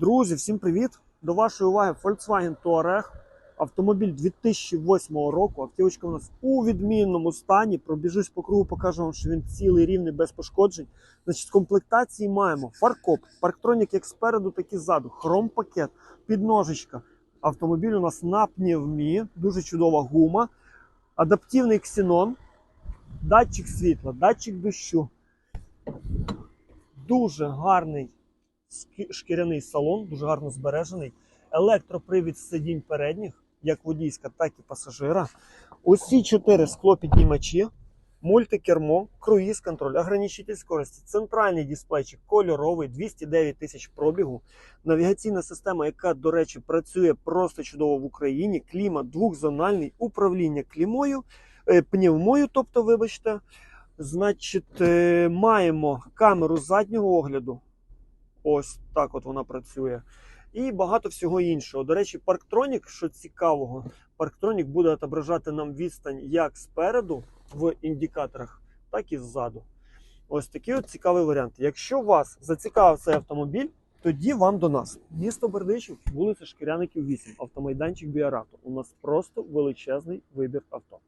Друзі, всім привіт! До вашої уваги Volkswagen Touareg. Автомобіль 2008 року. Автівочка у нас у відмінному стані. Пробіжусь по кругу, покажу вам, що він цілий рівний без пошкоджень. Значить, комплектації маємо фаркоп, парктронік як спереду, так і ззаду, хром-пакет, підножечка. Автомобіль у нас на пневмі, дуже чудова гума, адаптивний ксенон, датчик світла, датчик дощу. Дуже гарний шкіряний салон, дуже гарно збережений. Електропривід сидінь передніх, як водійська, так і пасажира. Усі чотири склопіднімачі, мультикермо, круїз контроль, ограничитель скорості, центральний дисплейчик, кольоровий, 209 тисяч пробігу. Навігаційна система, яка, до речі, працює просто чудово в Україні. Клімат двохзональний, управління клімою, е, пневмою, тобто, вибачте. Значить, е, маємо камеру заднього огляду. Ось так от вона працює. І багато всього іншого. До речі, парктронік, що цікавого, парктронік буде отображати нам відстань як спереду в індикаторах, так і ззаду. Ось такий от цікавий варіант. Якщо вас зацікавив цей автомобіль, тоді вам до нас. Місто Бердичів, вулиця Шкіряників 8, автомайданчик Біарату. У нас просто величезний вибір авто.